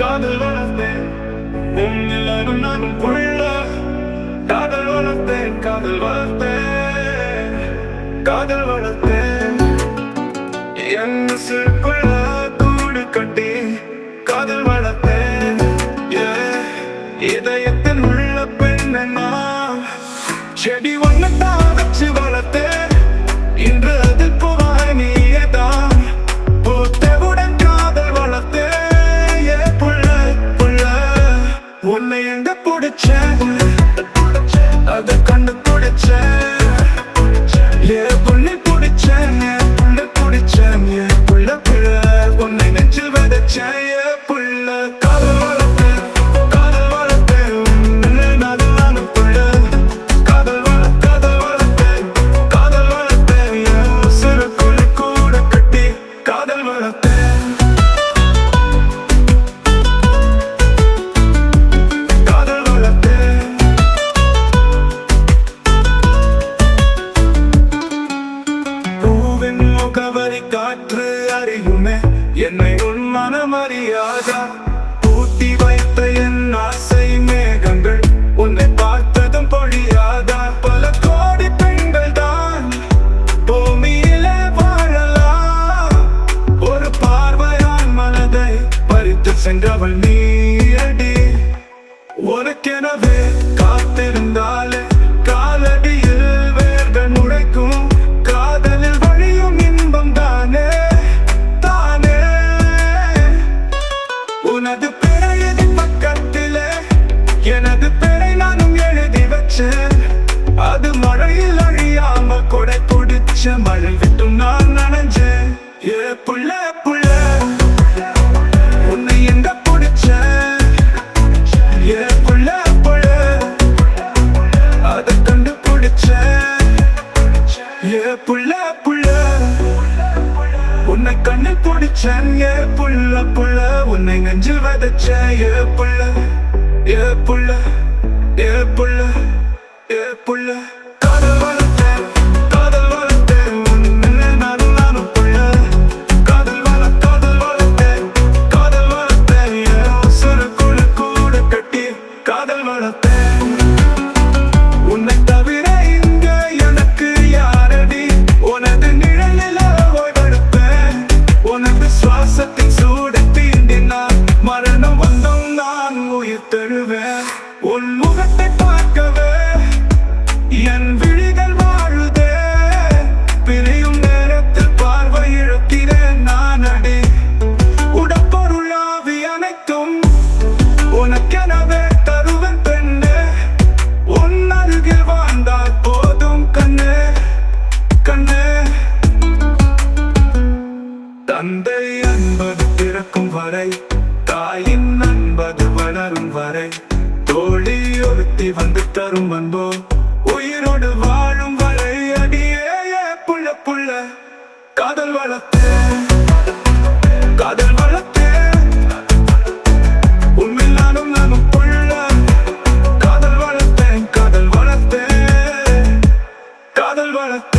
காதல் வளர்த்தேன் உன்னில் நானும் புள்ள காதல் வளர்த்தேன் காதல் வளர்த்தேன் காதல் வளர்த்தேன் என் சிற்குள்ள கூடு கட்டி காதல் வளர்த்தேன் இதயத்தின் உள்ள பெண்ணா செடி ஒன்னு தான் வச்சு chance. என்னை நான் நனைஞ்சேன். ஏ புள்ள புள்ள. உன்னை எங்க பிடிச்சேன்? ஏ புள்ள புள்ள. அதை கண்டுபிடிச்சேன். ஏ புள்ள புள்ள. உன்னை கண்ணு பிடிச்சேன். ஏ புள்ள புள்ள. உன்னை நெஞ்சில் வதச்ச ஏ புள்ள ஏ புள்ள. மறை தாயின் அன்பது வளரும் வரை தோழி ஒருத்தி வந்து தரும் அன்போ உயிரோடு வாழும் வரை அடியே புள்ள புள்ள காதல் வளர்த்து காதல் வளர்த்து. உண்மையிலானும் நானும் புள்ள காதல் வளர்த்தேன் காதல் வளர்த்தேன் காதல் வளர்த்து.